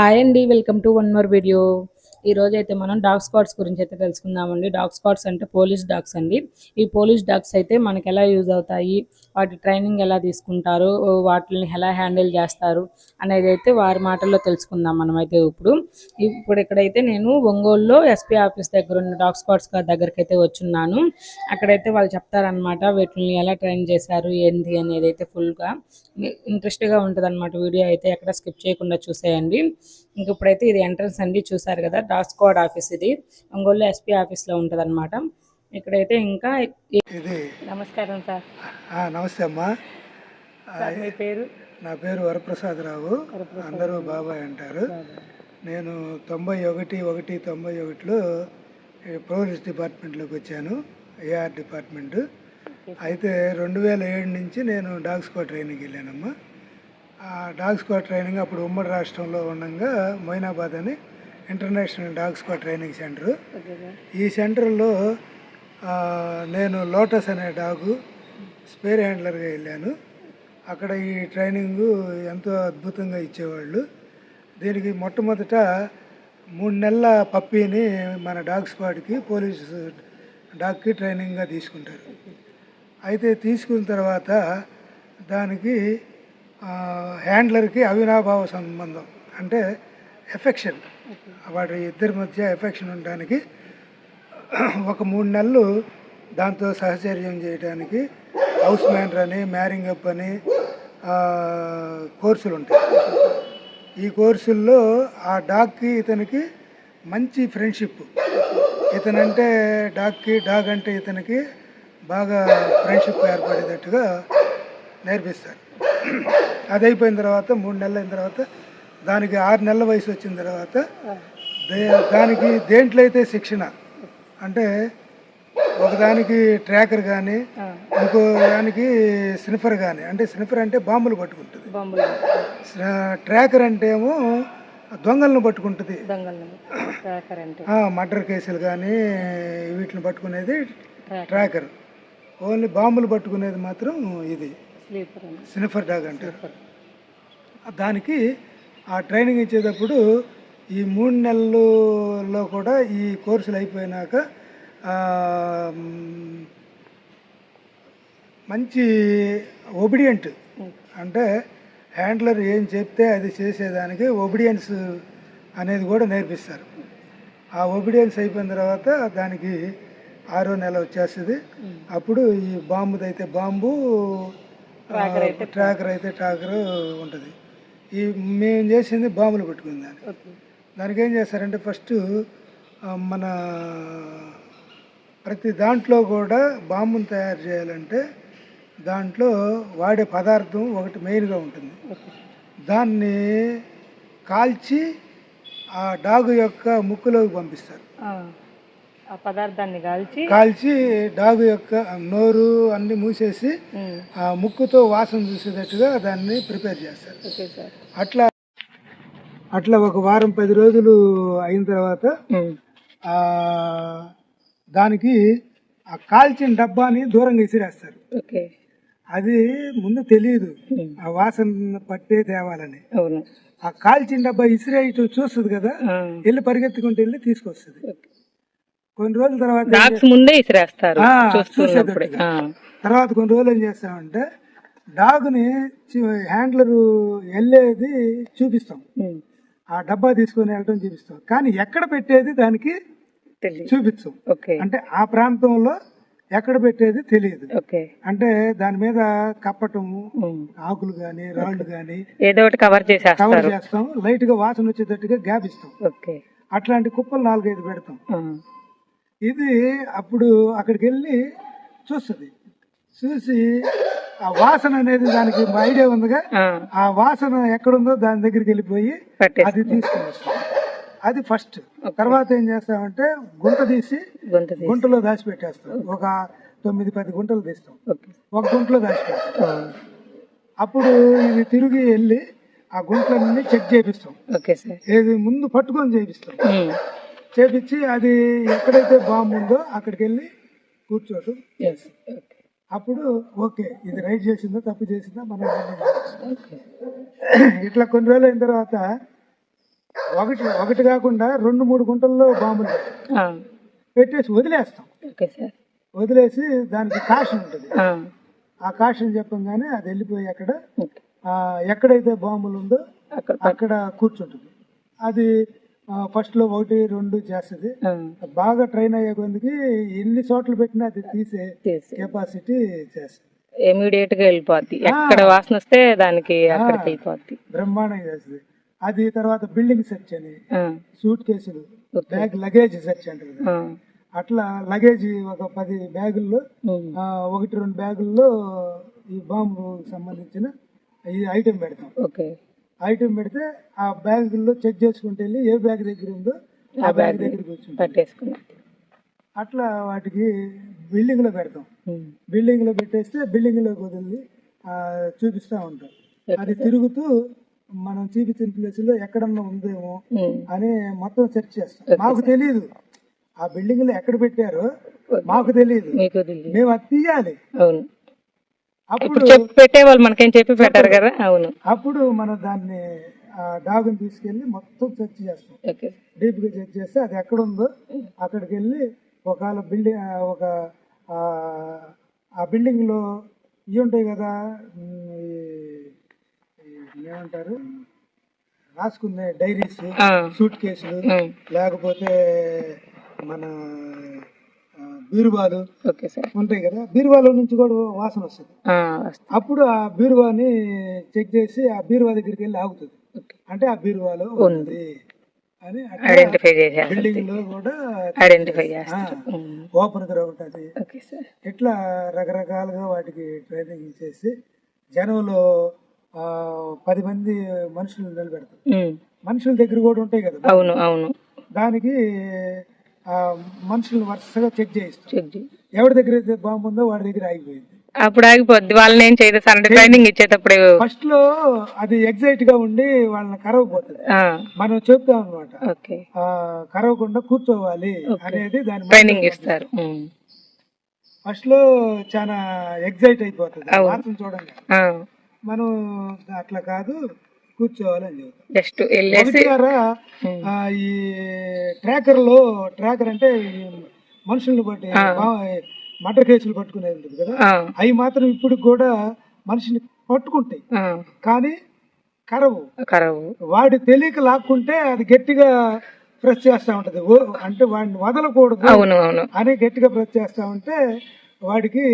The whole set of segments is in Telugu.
హాయ్ అండి welcome to one more video. ఈ రోజు అయితే మనం డాగ్ స్క్వాడ్స్ గురించి అయితే తెలుసుకుందామండి. డాగ్ స్క్వాడ్స్ అంటే పోలీస్ డాగ్స్ అండి. ఈ పోలీస్ డాగ్స్ అయితే మనకి ఎలా యూజ్ అవుతాయి వాటి ట్రైనింగ్ ఎలా తీసుకుంటారు వాటిని ఎలా హ్యాండిల్ చేస్తారు అనేది అయితే వారి మాటల్లో తెలుసుకుందాం మనం అయితే ఇప్పుడు. ఇప్పుడు ఇక్కడైతే నేను ఒంగోలులో ఎస్పీ ఆఫీస్ దగ్గర ఉన్న డాగ్ స్క్వాడ్స్ దగ్గరికి అయితే వచ్చున్నాను. అక్కడైతే వాళ్ళు చెప్తారనమాట వీటిని ఎలా ట్రైన్ చేశారు ఏంటి అనేది అయితే ఫుల్గా. ఇంట్రెస్ట్గా ఉంటుంది అనమాట వీడియో అయితే ఎక్కడ స్కిప్ చేయకుండా చూసేయండి. ఇంక ఇప్పుడైతే ఇది ఎంట్రన్స్ అండి చూసారు కదా డాగ్ స్క్వాడ్ ఆఫీస్ ఇది. ఒంగోలు ఎస్పీ ఆఫీస్లో ఉంటుంది అనమాట ఇక్కడైతే ఇంకా ఇది నమస్కారం సార్. ఆ, నమస్తే అమ్మా. మీ పేరు? నా పేరు వరప్రసాదరావు అందరూ బాబాయ్ అంటారు. నేను తొంభై ఒకటి ఒకటి తొంభై ఒకటిలో ఈ పోలీస్ డిపార్ట్మెంట్లోకి వచ్చాను. AR department. అయితే రెండు వేల ఏడు నుంచి నేను డాగ్ స్క్వాడ్ ట్రైనింగ్కి వెళ్ళానమ్మా. ఆ డాగ్ స్క్వాడ్ ట్రైనింగ్ అప్పుడు ఉమ్మడి రాష్ట్రంలో ఉండగా మొయినాబాద్ అని international dog squad training centre. ఈ సెంటర్లో నేను లోటస్ అనే డాగు స్పేర్ హ్యాండ్లర్గా వెళ్ళాను. అక్కడ ఈ ట్రైనింగు ఎంతో అద్భుతంగా ఇచ్చేవాళ్ళు. దీనికి మొట్టమొదట మూడు నెలల పప్పీని మన డాగ్ స్క్వాడ్కి పోలీసు డాగ్కి ట్రైనింగ్గా తీసుకుంటారు. అయితే తీసుకున్న తర్వాత దానికి హ్యాండ్లర్కి అవినాభావ సంబంధం. అంటే ఎఫెక్షన్. వాటి ఇద్దరి మధ్య ఎఫెక్షన్ ఉండడానికి ఒక మూడు నెలలు దాంతో సహచర్యం చేయడానికి హౌస్ మ్యానర్ అని మ్యారింగ్ అప్ అని కోర్సులు ఉంటాయి. ఈ కోర్సుల్లో ఆ డాగ్కి ఇతనికి మంచి ఫ్రెండ్షిప్. ఇతనంటే డాగ్కి డాగ్ అంటే ఇతనికి బాగా ఫ్రెండ్షిప్ ఏర్పడేటట్టుగా నేర్పిస్తారు. అది అయిపోయిన తర్వాత మూడు నెలలు అయిన తర్వాత దానికి ఆరు నెలల వయసు వచ్చిన తర్వాత దానికి దేంట్లో అయితే శిక్షణ? అంటే ఒకదానికి ట్రాకర్ కానీ ఇంకో దానికి స్నిఫర్ కానీ అంటే స్నిఫర్ అంటే బాంబులు పట్టుకుంటుంది. ట్రాకర్ అంటే ఏమో దొంగలను పట్టుకుంటుంది. మర్డర్ కేసులు కానీ వీటిని పట్టుకునేది ట్రాకర్. ఓన్లీ బాంబులు పట్టుకునేది మాత్రం ఇది. స్నిఫర్ డాగ్ అంటారు. దానికి ఆ ట్రైనింగ్ ఇచ్చేటప్పుడు ఈ మూడు నెలల్లో కూడా ఈ కోర్సులు అయిపోయినాక మంచి ఒబిడియంట్ అంటే హ్యాండ్లర్ ఏం చెప్తే అది చేసేదానికి ఒబిడియన్స్ అనేది కూడా నేర్పిస్తారు. ఆ ఒబిడియన్స్ అయిపోయిన తర్వాత దానికి ఆరో నెల వచ్చేస్తుంది. అప్పుడు ఈ బాంబుది అయితే బాంబు ట్రాకర్ అయితే ట్రాకర్ ఉంటుంది. ఈ మేము చేసింది బాంబులు పెట్టుకుంది దాన్ని. దానికి ఏం చేస్తారంటే ఫస్ట్ మన ప్రతి దాంట్లో కూడా బాంబును తయారు చేయాలంటే దాంట్లో వాడే పదార్థం ఒకటి మెయిన్గా ఉంటుంది. దాన్ని కాల్చి ఆ డాగు యొక్క ముక్కులోకి పంపిస్తారు. ఆ పదార్థాన్ని కాల్చి కాల్చి డాగు యొక్క నోరు అన్ని మూసేసి ఆ ముక్కుతో వాసన చూసేటట్టుగా దాన్ని ప్రిపేర్ చేస్తారు. Okay sir. అట్లా అట్లా ఒక వారం పది రోజులు అయిన తర్వాత ఆ దానికి ఆ కాల్చిన డబ్బాని దూరంగా ఇసిరేస్తారు. ఓకే. అది ముందు తెలియదు. ఆ వాసన పట్టే తేవాలని. ఆ కాల్చిన డబ్బా ఇసిరే ఇటు చూస్తుంది కదా వెళ్ళి పరిగెత్తుకుంటూ వెళ్ళి తీసుకొస్తుంది. కొన్ని రోజుల తర్వాత డాగ్స్ ముందే ఇసిరేస్తారు. చూసేటట్టుగా. తర్వాత కొన్ని రోజులు ఏం చేస్తామంటే డాగ్ని హ్యాండ్లర్ వెళ్ళేది చూపిస్తాం. ఆ డబ్బా తీసుకొని వెళ్ళడం చూపిస్తాం. కానీ ఎక్కడ పెట్టేది దానికి చూపించం ఓకే. అంటే ఆ ప్రాంతంలో ఎక్కడ పెట్టేది తెలియదు. అంటే దాని మీద కప్పటము ఆకులు గాని రాళ్ళు గాని ఏదో ఒకటి కవర్ కవర్ చేస్తాం. లైట్గా వాసన వచ్చేటట్టుగా గ్యాప్ ఇస్తాం. అట్లాంటి కుప్పలు నాలుగైదు పెడతాం. ఇది అప్పుడు అక్కడికి వెళ్ళి చూస్తుంది. చూసి ఆ వాసన అనేది దానికి ఐడియా ఉందిగా. ఆ. వాసన ఎక్కడుందో దాని దగ్గరికి వెళ్ళిపోయి అది తీసుకొని వస్తుంది అది ఫస్ట్. తర్వాత ఏం చేస్తామంటే గుంట తీసి. గుంటలో దాచిపెట్టేస్తాం. ఒక తొమ్మిది పది గుంటలు తీస్తాం. ఒక గుంటలో దాచిపెడతాం. అప్పుడు ఇది తిరిగి వెళ్ళి ఆ గుంటలన్నీ చెక్ చేపిస్తాం. ఏది ముందు పట్టుకొని చేపిస్తాం. చేపించి అది ఎక్కడైతే బాంబు ఉందో అక్కడికి వెళ్ళి కూర్చోటం అప్పుడు ఓకే ఇది రైట్ చేసిందో తప్పు చేసిందో మనం. ఇట్లా కొన్ని రోజులు అయిన తర్వాత ఒకటి ఒకటి కాకుండా రెండు మూడు గుంటల్లో బాంబులు పెట్టేసి వదిలేస్తాం. వదిలేసి దానికి కాషన్ ఉంటుంది. ఆ, కాషన్ చెప్పంగానే అది వెళ్ళిపోయి అక్కడ ఎక్కడైతే బాంబులు ఉందో అక్కడ కూర్చుంటుంది. అది ఫస్ట్లో ఒకటి రెండు చేస్తుంది. బాగా ట్రైన్ అయ్యే కొద్దికి ఎన్ని చోట్ల పెట్టినా అది తీసే కెపాసిటీ చేస్తుంది. ఇమీడియట్గా వెళ్ళిపోద్ది ఎక్కడ వాసన వస్తే దానికి అక్కడికి వెళ్ళిపోద్ది. బ్రహ్మాండంగా చేస్తుంది. అది తర్వాత బిల్డింగ్ సెర్చ్ అని సూట్ కేసులు. బ్యాగ్ లగేజ్ సెర్చ్ అంటారు అట్లా లగేజ్ ఒక పది బ్యాగుల్లో ఒకటి రెండు బ్యాగుల్లో ఈ బాంబు సంబంధించిన ఈ ఐటెం పెడతాం. ఓకే. ఐటెం పెడితే ఆ బ్యాగుల్లో చెక్ చేసుకుంటూ వెళ్ళి ఏ బ్యాగ్ దగ్గర ఉందో ఆ బ్యాగ్ దగ్గరికి వచ్చి పట్టేసుకున్నా అట్లా వాటికి బిల్డింగ్లో పెడతాం. ఉమ్, బిల్డింగ్లో పెట్టేస్తే బిల్డింగ్లో వదిలి చూపిస్తా ఉంటాం. అది తిరుగుతూ మనం చూపించిన ప్లేస్లో ఎక్కడన్నా ఉందేమో అని మొత్తం సెర్చ్ చేస్తాం. మాకు తెలియదు ఆ బిల్డింగ్లో ఎక్కడ పెట్టారో మాకు తెలియదు మేము అది తీయాలి. ఇప్పుడు చెప్పి పెట్టేవాళ్ళు మనకేం చెప్పి పెట్టారు కదా? అవును. అప్పుడు మనం దాన్ని ఆ డాగ్ని తీసుకెళ్ళి మొత్తం సెర్చ్ చేస్తాం. డీప్గా చెక్ చేస్తే అది ఎక్కడ ఉందో అక్కడికి వెళ్ళి ఒకవేళ బిల్డింగ్ ఒక ఆ, బిల్డింగ్లో ఇవి ఉంటాయి కదా ఏమంటారు? రాసుకునే డైరీస్ సూట్ కేసులు లేకపోతే మన బీరువాలు ఓకే సార్. ఉంటాయి కదా బీరువాలో నుంచి కూడా వాసన వస్తుంది. అప్పుడు ఆ బీరువాని చెక్ చేసి ఆ బీరువా దగ్గరికి వెళ్ళి ఆగుతుంది. అంటే ఆ బీరువాలో ఉంది. అని ఐడెంటిఫై బిల్డింగ్లో కూడా ఐడెంటిఫై చేస్తారు ఓపెన్గా ఉంటది ఇట్లా రకరకాలుగా వాటికి ట్రైనింగ్ ఇచ్చేసి జనంలో పది మంది మనుషులు నిలబెడతాం ఉమ్, మనుషుల దగ్గర కూడా ఉంటాయి కదా? అవును అవును. దానికి ఆ మనుషులు వరుసగా చెక్ చేయిస్తాం. ఎవరి దగ్గర అయితే బాంబు ఉందో వాడి దగ్గర ఆగిపోయింది. అప్పుడు ఆగిపోద్ది. వాళ్ళని ఏం చేయదు. సార్ ట్రైనింగ్ ఇచ్చేటప్పుడు ఫస్ట్లో అది ఎగ్జైట్గా ఉండి వాళ్ళని కరవపోతుంది మనం చెప్తాం అనమాట కరవకుండా కూర్చోవాలి అనేది దాని ట్రైనింగ్ ఇస్తారు. ఫస్ట్లో చాలా ఎగ్జైట్ అయిపోతుంది. చూడండి. మనం అట్లా కాదు. కూర్చోవాలి అని చెబుతాం జస్ట్ వెళ్ళేసి ఒకటి గారా ఉమ్, ఆ, ఈ ట్రాకర్లో ట్రాకర్ అంటే మనుషుల్ని బట్టి మటర్ కేసులు పట్టుకునేది ఉంటుంది కదా? అవి మాత్రం ఇప్పుడు కూడా మనిషిని పట్టుకుంటాయి. కానీ కరవు. కరవు. వాడి తెలియక లాక్కుంటే అది గట్టిగా ప్రెస్ చేస్తా ఉంటది. అంటే వాడిని వదలకూడదు అవును అవును. అని గట్టిగా ప్రెస్ చేస్తా ఉంటే వాడికి.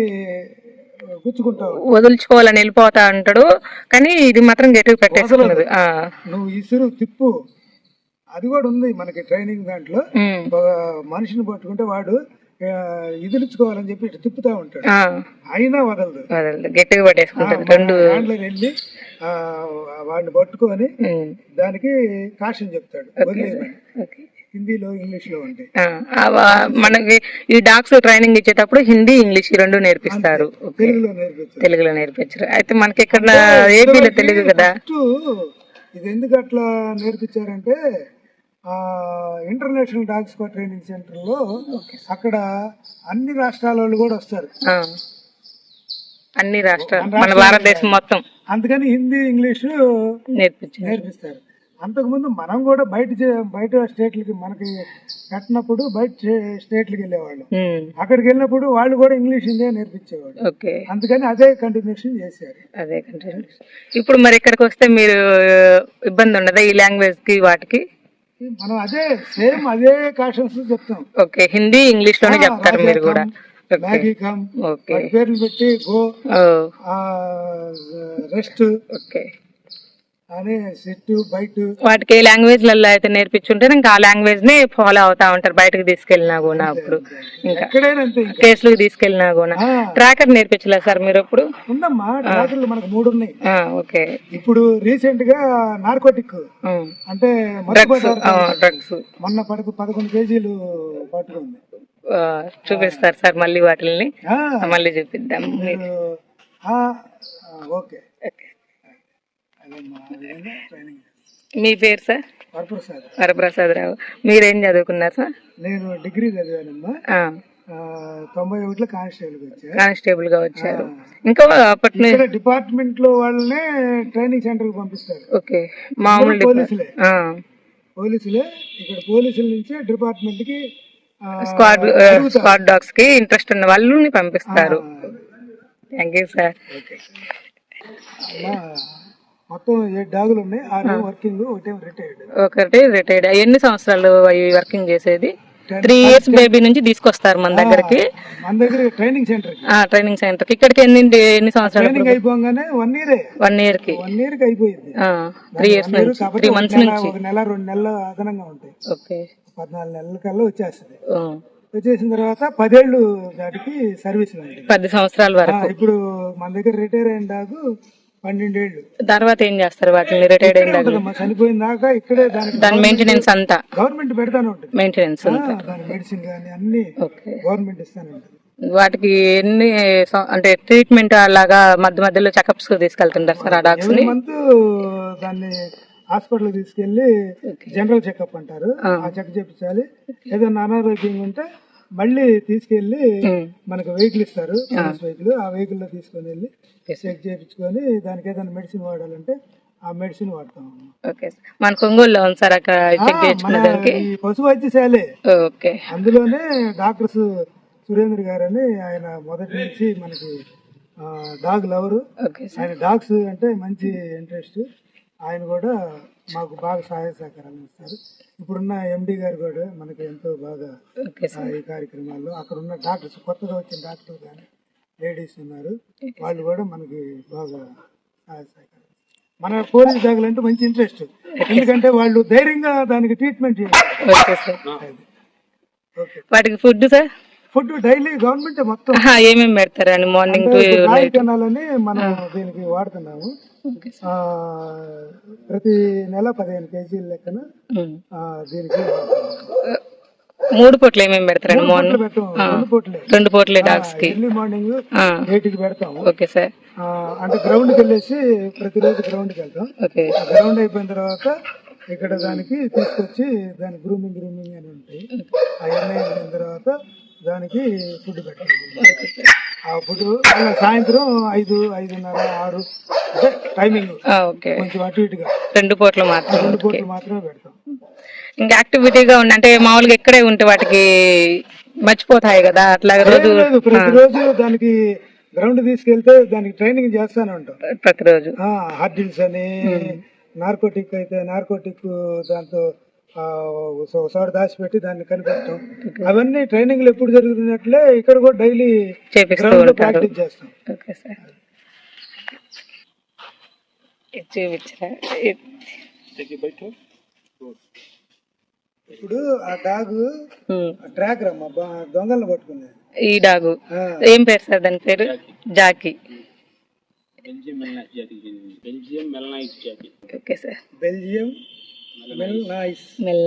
వదులుచుకోవాలని వెళ్ళిపోతా అంటాడు. కానీ ఇది మాత్రం గట్టిగా పెట్టేసుకున్నది. ఆ, నువ్వు ఇసురు తిప్పు. అది కూడా ఉంది మనకి ట్రైనింగ్ దాంట్లో. మనిషిని పట్టుకుంటే వాడు ఇదిలించుకోవాలని చెప్పి ఇటు తిప్పుతా ఉంటాడు. అయినా వదలదు. వదలదు. గట్టిగా పట్టేసుకుంటాడు రెండు హ్యాండ్లో వెళ్ళి ఆ, వాడిని పట్టుకొని దానికి కాషన్ చెప్తాడు. వదిలేయమని. హిందీలో ఇంగ్లీష్లో ఉంటాయి మనకి ఈ డాగ్స్ ట్రైనింగ్ ఇచ్చేటప్పుడు హిందీ ఇంగ్లీష్ రెండు నేర్పిస్తారు. తెలుగులో నేర్పించారు తెలుగులో నేర్పించరు. అయితే మనకి ఇక్కడ ఏపీలో తెలుగు కదా? ఇది ఎందుకు అట్లా నేర్పించారంటే ఆ ఇంటర్నేషనల్ డాగ్ స్క్వాడ్ ట్రైనింగ్ సెంటర్లో అక్కడ అన్ని రాష్ట్రాల వాళ్ళు కూడా వస్తారు. అన్ని రాష్ట్రాలు. మన భారతదేశం మొత్తం. అందుకని హిందీ ఇంగ్లీషు నేర్పించారు. నేర్పిస్తారు. అంతకుముందు మనం కూడా బయట బయట స్టేట్లకి మనకి కట్టినప్పుడు బయట స్టే- స్టేట్లకి వెళ్ళేవాళ్ళం. అక్కడికి వెళ్ళినప్పుడు వాళ్ళు కూడా ఇంగ్లీష్ హిందీ నేర్పించేవాళ్ళు. ఓకే. అందుకని అదే కంటిన్యూషన్ చేశారు. అదే కంటిన్యూ ఇప్పుడు మరి ఇక్కడికి వస్తే మీరు ఇబ్బంది ఉండదా ఈ లాంగ్వేజ్కి వాటికి? మనం అదే సేమ్ అదే కాషన్స్ చెప్తాం. ఓకే హిందీ ఇంగ్లీష్లోనే చెప్తారు మీరు కూడా. మ్యాగీ కమ్ పేర్లు పెట్టి గో రెస్ట్ ఓకే. వాటికి ఏ లాంగ్వేజ్లలో అయితే నేర్పించుంటే ఇంకా ఆ లాంగ్వేజ్ని ఫాలో అవుతా ఉంటారు బయటకు తీసుకెళ్ళినా కూడా అప్పుడు. ఇంకా కేసులకు తీసుకెళ్ళినా కూడా. ట్రాకర్ నేర్పించలేదు సార్ మీరు అప్పుడు? ఉందమ్మా ట్రాకర్లు మనకు మూడు ఉన్నాయి ఓకే. ఇప్పుడు రీసెంట్గా నార్కోటిక్. అంటే డ్రగ్స్ మొన్న పదకొ పదకొండు కేజీలు పట్టుకుంది. చూపిస్తారు సార్ మళ్ళీ వాటిని మళ్ళీ చూపిద్దాం. Okay okay. అదమ్మా ఆ విధంగా ట్రైనింగ్ మీ పేరు సార్? వరప్రసాద్. వరప్రసాదరావు. మీరేం చదువుకున్నారు సార్? నేను డిగ్రీ చదివానమ్మా. తొంభై ఒకటిలో కానిస్టేబుల్కి వచ్చా. కానిస్టేబుల్గా వచ్చారు ఇంకా అప్పటి నుంచి ఇక్కడ డిపార్ట్మెంట్లో వాళ్ళనే ట్రైనింగ్ సెంటర్కి పంపిస్తారు. ఓకే. మామూలు పోలీసులే. పోలీసులే. ఇక్కడ పోలీసుల నుంచి డిపార్ట్మెంట్కి ఆ, స్క్వాడ్. స్క్వాడ్ డాగ్స్కి ఇంట్రెస్ట్ ఉన్న వాళ్ళని పంపిస్తారు. Thank you sir. ఓకే. మొత్తం ఏడు డాగులు ఉన్నాయి ఆరు వర్కింగ్ ఒకటేమో రిటైర్డ్ ఒకటి రిటైర్డ్ ఎన్ని సంవత్సరాలు అవి వర్కింగ్ చేసేది? త్రీ ఇయర్స్ బేబీ నుంచి తీసుకొస్తారు మన దగ్గరికి. మన దగ్గర ట్రైనింగ్ సెంటర్కి ఆ ట్రైనింగ్ సెంటర్ ఇక్కడికి ఎన్ని ఎన్ని సంవత్సరాలు ట్రైనింగ్ అయిపోగానే వన్ ఇయరే వన్ ఇయర్కి. వన్ ఇయర్కి అయిపోయింది. త్రీ ఇయర్స్ నుంచి. త్రీ మంత్స్ నుంచి. ఒక నెల రెండు నెలలు అదనంగా ఉంటాయి. ఓకే. పద్నాలుగు నెలల కల్లా వచ్చేస్తుంది. వచ్చేసిన తర్వాత పదేళ్ళు దాటికి సర్వీసులు ఉంటాయి పది సంవత్సరాల వరకు. ఇప్పుడు మన దగ్గర రిటైర్ అయిన డాగు పన్నెండేళ్ళు. తర్వాత ఏం చేస్తారు? వాటిని రిటైర్డ్ అయిన చనిపోయిన దాకా ఇక్కడే దానికి దాని మెయింటెనెన్స్ అంతా. గవర్నమెంట్ పెడతానే మెయింటెనెన్స్ ఆ, అంతా. దాని మెడిసిన్ కానీ అన్ని ఓకే. గవర్నమెంట్ ఇస్తానే వాటికి ఎన్ని అంటే ట్రీట్మెంట్ అలాగా మధ్య మధ్యలో చెకప్స్ తీసుకెళ్తుంటారు సార్ ఆ ని? మంత్ దాన్ని హాస్పిటల్ తీసుకెళ్ళి జనరల్ చెకప్ అంటారు. ఆ. చెక్ చేపించాలి. ఏదైనా అనారోగ్యంగా ఉంటే మళ్ళీ తీసుకెళ్ళి మనకు వెహికల్ ఇస్తారు వెహికల్ ఆ వెహికల్లో తీసుకొని వెళ్ళి చెక్ చేయించుకొని దానికి ఏదైనా మెడిసిన్ వాడాలంటే ఆ మెడిసిన్ వాడతాం ఓకే మన కొంగోలులో ఉంది సార్ అక్కడ చెక్ పశు వైద్యశాలే ఓకే అందులోనే డాక్టర్స్ సురేంద్ర గారు అని ఆయన మొదటి నుంచి మనకి డాగ్ లవరు. ఆయన డాగ్స్ అంటే మంచి ఇంట్రెస్ట్. ఆయన కూడా మాకు బాగా సహాయ సహకారాలు ఇస్తారు ఇప్పుడున్న ఎండి గారు కూడా మనకి ఎంతో బాగా ఈ కార్యక్రమాల్లో అక్కడ ఉన్న డాక్టర్స్ కొత్తగా వచ్చిన డాక్టర్లు కానీ లేడీస్ ఉన్నారు. వాళ్ళు కూడా మనకి బాగా మన పోలీస్ అంటే మంచి ఇంట్రెస్ట్. ఎందుకంటే వాళ్ళు ధైర్యంగా దానికి ట్రీట్మెంట్ చేయాలి. వాటికి food sir? Food daily government మొత్తం. ఏమేమి పెడతారండి? మార్నింగ్ టు రాయి కెనాలని మనం దీనికి వాడుతున్నాము. ప్రతి నెల పదిహేను కేజీల లెక్కన దీనికి. మూడు పూట్లు ఏమేమి పెడతారండి? మార్నింగ్ రెండు పూటలే. డాగ్స్కి. ఎర్లీ మార్నింగ్ ఎయిట్కి పెడతాము ఓకే సార్. అంటే గ్రౌండ్కి వెళ్ళేసి ప్రతిరోజు గ్రౌండ్కి వెళ్తాం. ఓకే. ఆ గ్రౌండ్ అయిపోయిన తర్వాత ఇక్కడ దానికి తీసుకొచ్చి దాని గ్రూమింగ్ గ్రూమింగ్ అని ఉంటాయి. అవన్నీ అయిపోయిన తర్వాత దానికి ఫుడ్ పెట్టాలి. మళ్ళీ సాయంత్రం ఐదు ఐదున్నర ఆరు అంటే టైమింగ్ ఓకే. కొంచెం అటు ఇటుగా. రెండు పూట్లు మాత్రం రెండు పూటలు మాత్రమే పెడతాం. ఇంకా యాక్టివిటీగా ఉంది అంటే మామూలుగా ఇక్కడే ఉంటే వాటికి మర్చిపోతాయి కదా అట్లా రోజు ప్రతిరోజు దానికి గ్రౌండ్ తీసుకెళ్తే దానికి ట్రైనింగ్ చేస్తానే ఉంటాం. ప్రతిరోజు. హార్డిల్స్ అని నార్కోటిక్ అయితే నార్కోటిక్ దాంతో ఆ, ఒక చోట దాచిపెట్టి దాన్ని కనిపెట్టడం అవన్నీ ట్రైనింగ్లు ఎప్పుడు జరుగుతున్నట్లే ఇక్కడ కూడా డైలీ గ్రౌండ్ ప్రాక్టీస్ చేస్తాం. Okay sir. ఇది చూపించరా? ఇది- ఇప్పుడు ఆ డాగ్. ట్రాక్ రమ్మ బా- దొంగలను పట్టుకునేది ఈ డాగు. ఏం పేరు సార్ దాని పేరు? Jackie. Okay sir. Belgium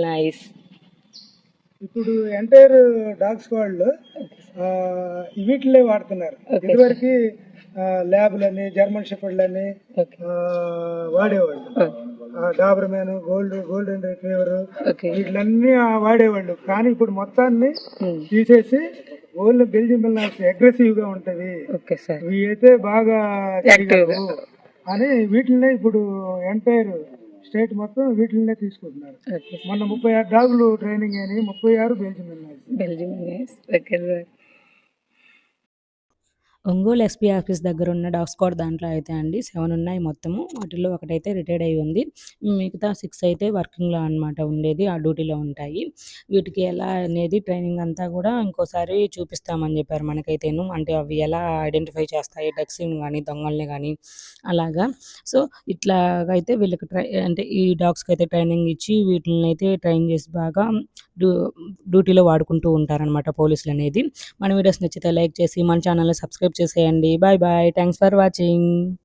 nice. ఇప్పుడు ఎంటైర్ డాగ్ స్క్వాడ్లో వీటిలే వాడుతున్నారు. ఇదివరకు ల్యాబ్లని జర్మన్ షెఫర్డ్లని వాడేవాళ్ళు. Doberman gold golden retriever వీటిలన్నీ వాడేవాళ్ళు. కానీ ఇప్పుడు మొత్తాన్ని. తీసేసి ఓన్లీ బెల్జియం మిల్నాయిస్ అగ్రెసివ్గా ఉంటది. Okay sir. ఇవి అయితే బాగా అని వీటిల్నే ఇప్పుడు ఎంటైర్ స్టేట్ మొత్తం వీటిల్నే తీసుకుంటున్నారు. మొన్న ముప్పై ఆరు డాగులు ట్రైనింగ్ అని ముప్పై ఆరు Belgium Belgium Ongole SP office దగ్గర ఉన్న డాగ్ స్క్వాడ్ దాంట్లో అయితే అండి సెవెన్ ఉన్నాయి మొత్తము. వాటిల్లో ఒకటైతే రిటైర్డ్ అయి ఉంది. మిగతా సిక్స్ అయితే వర్కింగ్లో అన్నమాట ఉండేది ఆ డ్యూటీలో ఉంటాయి. వీటికి ఎలా అనేది ట్రైనింగ్ అంతా కూడా ఇంకోసారి చూపిస్తామని చెప్పారు మనకైతేను. అంటే అవి ఎలా ఐడెంటిఫై చేస్తాయి డక్స్ని కానీ దొంగల్ని కానీ అలాగా. సో ఇట్లాగైతే వీళ్ళకి ట్రై అంటే ఈ డాగ్స్కి అయితే ట్రైనింగ్ ఇచ్చి వీటిని అయితే ట్రైన్ చేసి బాగా డ్యూ డ్యూటీలో వాడుకుంటూ ఉంటారనమాట పోలీసులు అనేది మన వీడియోస్ నచ్చితే లైక్ చేసి మన ఛానల్ని సబ్స్క్రైబ్ చేసేయండి. Bye bye. Thanks for watching